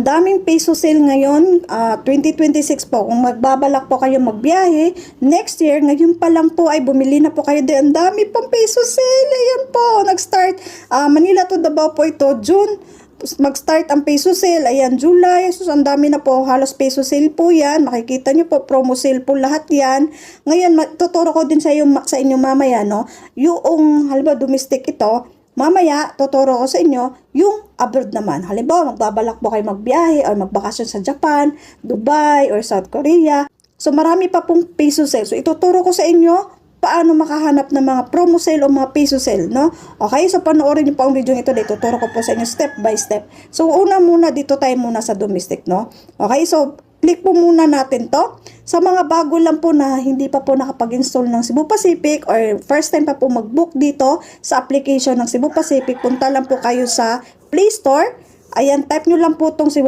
Daming peso sale ngayon, ah, 2026 po. Kung magbabalak po kayo magbiyahe, next year, ngayon pa lang po ay bumili na po kayo. Ang dami pong peso sale. Ayan po, nag-start. ah, Manila to Davao po ito, June. Mag-start ang peso sale. Ayan, July. So, ang dami na po. Halos peso sale po yan. Makikita nyo po, promo sale po lahat yan. Ngayon, tuturo ko din sa, iyo, sa inyo mamaya, no? Yung, halimbawa, domestic ito, Mamaya, tuturo ko sa inyo yung abroad naman. Halimbawa, magbabalak po kayo magbiyahe or magbakasyon sa Japan, Dubai, or South Korea. So, marami pa pong peso sale. So, ituturo ko sa inyo paano makahanap ng mga promo sale o mga peso sale, no? Okay, so panoorin niyo po ang video ito dito. Tuturo ko po sa inyo step by step. So, una muna, dito tayo muna sa domestic, no? Okay, so, click po muna natin to. Sa mga bago lang po na hindi pa po nakapag-install ng Cebu Pacific or first time pa po mag-book dito sa application ng Cebu Pacific, punta lang po kayo sa Play Store. Ayan, type nyo lang po tong Cebu